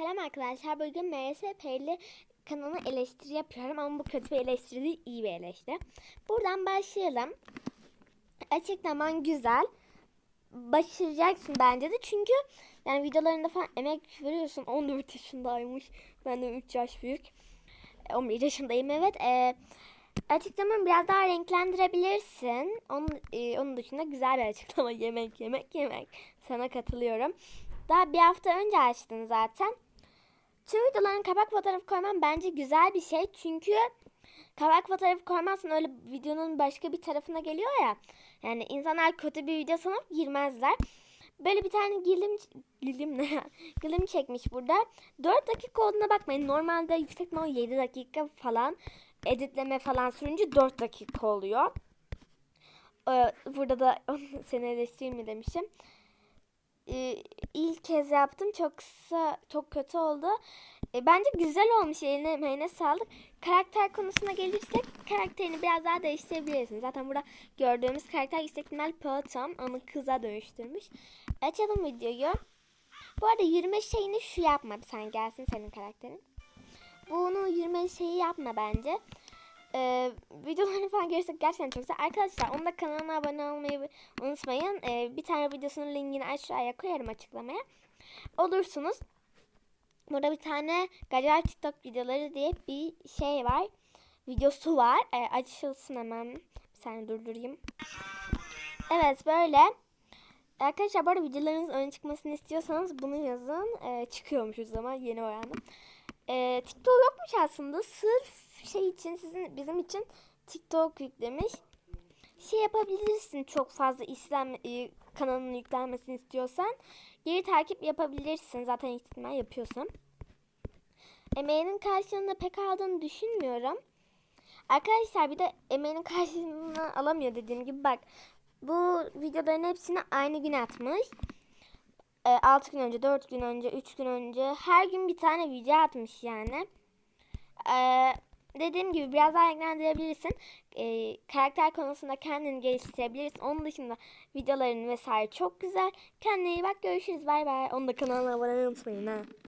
Selam arkadaşlar. Bugün MSP'li kanalına eleştiri yapıyorum ama bu kötü bir eleştiri değil, iyi bir eleştiri. Buradan başlayalım. Açıklaman güzel. Başaracaksın bence de çünkü yani videolarında falan emek veriyorsun. 14 yaşındaymış. Ben de 3 yaş büyük. E, 11 yaşındayım evet. E, açıklamanı biraz daha renklendirebilirsin. Onun, e, onun dışında güzel bir açıklama. Yemek, yemek, yemek. Sana katılıyorum. Daha bir hafta önce açtın zaten. Tüm videoların kapak fotoğrafı koymam bence güzel bir şey. Çünkü kapak fotoğrafı koymazsan öyle videonun başka bir tarafına geliyor ya. Yani insanlar kötü bir video sanıp girmezler. Böyle bir tane gilim gilim ne? Gilim çekmiş burada. 4 dakika olduğuna bakmayın. Normalde yüksek ihtimal 7 dakika falan editleme falan sürünce 4 dakika oluyor. Ee, Burada da seni eleştireyim mi demişim e, ilk kez yaptım. Çok kısa, çok kötü oldu. E, bence güzel olmuş. Eline emeğine sağlık. Karakter konusuna gelirsek karakterini biraz daha değiştirebilirsin. Zaten burada gördüğümüz karakter ihtimal Phantom ama kıza dönüştürmüş. Açalım videoyu. Bu arada yürüme şeyini şu yapma. Sen gelsin senin karakterin. Bunu yürüme şeyi yapma bence. Ee, videolarını falan görürsek gerçekten çok güzel. Arkadaşlar onun da kanalına abone olmayı unutmayın. Ee, bir tane videosunun linkini aşağıya koyarım açıklamaya. Olursunuz. Burada bir tane Gacar TikTok videoları diye bir şey var. Videosu var. Ee, açılsın hemen. Bir saniye durdurayım. Evet böyle. Arkadaşlar bu arada videolarınızın öne çıkmasını istiyorsanız bunu yazın. Ee, çıkıyormuş o zaman yeni öğrendim. Ee, TikTok yokmuş aslında. Sırf şey için sizin bizim için TikTok yüklemiş. Şey yapabilirsin çok fazla İslam e, kanalının yüklenmesini istiyorsan. Geri takip yapabilirsin. Zaten ihtimal yapıyorsun. Emeğinin karşılığını pek aldığını düşünmüyorum. Arkadaşlar bir de emeğinin karşılığını alamıyor dediğim gibi bak. Bu videoların hepsini aynı gün atmış. E, 6 gün önce, 4 gün önce, 3 gün önce her gün bir tane video atmış yani. Eee dediğim gibi biraz daha renklendirebilirsin. Ee, karakter konusunda kendini geliştirebilirsin. Onun dışında videoların vesaire çok güzel. Kendine iyi bak. Görüşürüz. Bay bay. Onu da kanalına abone olmayı unutmayın ha.